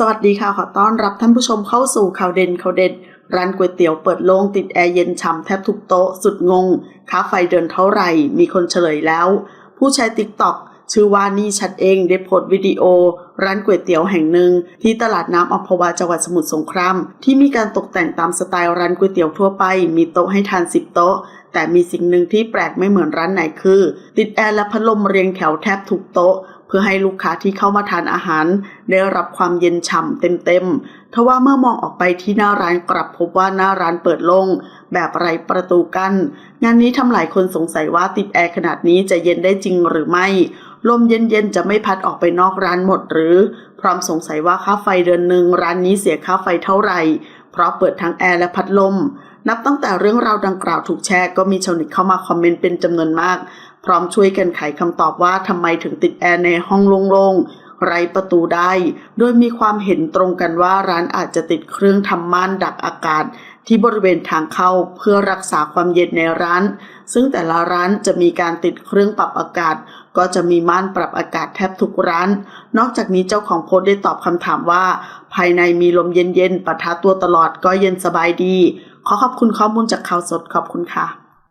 สวัสดีค่ะ ขอต้อนรับท่านผู้ชมเข้าสู่ข่าวเด่นข่าวเด็ด ร้านก๋วยเตี๋ยวเปิดโล่งติดแอร์เย็นฉ่ำแทบทุกโต๊ะ สุดงง ค่าไฟเดินเท่าไหร่ มีคนเฉลยแล้ว ผู้ใช้ติ๊กต็อกชื่อว่านี่ชัดเองได้โพสต์วิดีโอ ร้านก๋วยเตี๋ยวแห่งหนึ่ง ที่ตลาดน้ำอัมพวาจังหวัดสมุทรสงคราม ที่มีการตกแต่งตามสไตล์ร้านก๋วยเตี๋ยวทั่วไป มีโต๊ะให้ทานสิบโต๊ะ แต่มีสิ่งหนึ่งที่แปลกไม่เหมือนร้านไหนคือ ติดแอร์และพัดลมเรียงแถวแทบทุกโต๊ะ เพื่อให้ลูกค้าที่เข้ามาทานอาหาร ได้รับความเย็นฉ่ำเต็มๆทว่าเมื่อมองออกไปที่หน้าร้านกลับพบว่าหน้าร้านเปิดโล่งแบบไร้ประตูกัน้น งานนี้ทำหลายคนสงสัยว่าติดแอร์ขนาดนี้จะเย็นได้จริงหรือไม่ ลมเย็นๆจะไม่พัดออกไปนอกร้านหมดหรือ พร้อมสงสัยว่าค่าไฟเดือนหนึ่งร้านนี้เสียค่าไฟเท่าไหร่ เพราะเปิดทั้งแอร์และพัดลมนับตั้งแต่เรื่องราวดังกล่าวถูกแชร์ก็มีชาวเน็ตเข้ามาคอมเมนต์เป็นจำนวนมาก พร้อมช่วยกันไขคำตอบว่าทำไมถึงติดแอร์ในห้องโล่งๆ ไร้ประตูได้ โดยมีความเห็นตรงกันว่าร้านอาจจะติดเครื่องทำม่านดักอากาศที่บริเวณทางเข้าเพื่อรักษาความเย็นในร้าน ซึ่งแต่ละร้านจะมีการติดเครื่องปรับอากาศ ก็จะมีม่านปรับอากาศแทบทุกร้าน นอกจากนี้เจ้าของโพสต์ได้ตอบคำถามว่า ภายในมีลมเย็นๆปะทะตัวตลอดก็เย็นสบายดี ขอขอบคุณข้อมูลจากข่าวสดขอบคุณค่ะ